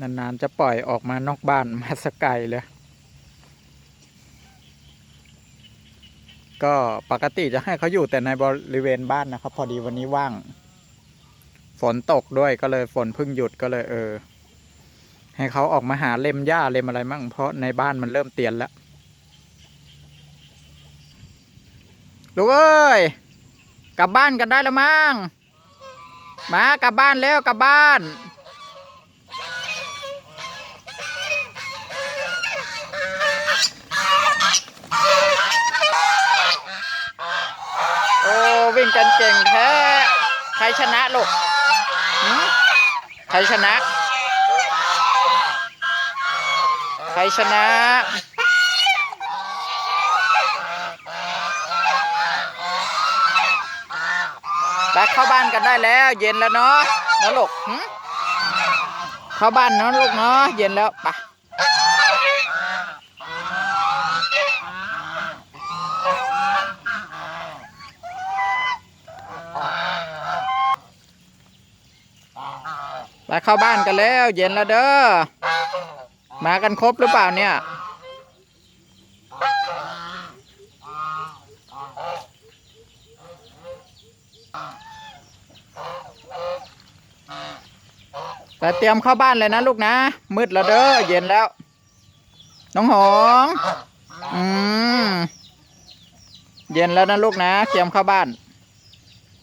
นานๆจะปล่อยออกมานอกบ้านมาสกไกลเลย ก็ปกติจะให้เขาอยู่แต่ในบริเวณบ้านนะครับ พอดีวันนี้ว่าง ฝนตกด้วยก็เลยฝนเพิ่งหยุดก็เลยเออ ให้เขาออกมาหาเล็มหญ้าเล็มอะไรมั่งเพราะในบ้านมันเริ่มเตียนแล้วลูกเอ้ยกลับบ้านกันได้แล้วมั้งมากลับบ้านแล้วกลับบ้าน วิ่งกันเก่งแท้ใครชนะลูกใครชนะ ใครชนะไปเข้าบ้านกันได้แล้ว เย็นแล้วเนาะนะลูกเข้าบ้านเนาะลูกเนาะเย็นแล้วไป ไปเข้าบ้านกันแล้ว เย็นแล้วเด้อ มากันครบหรือเปล่าเนี่ย แต่เตรียมเข้าบ้านเลยนะลูกนะ มืดแล้วเด้อ เย็นแล้ว น้องหงอืม เย็นแล้วนะลูกนะ เตรียมเข้าบ้าน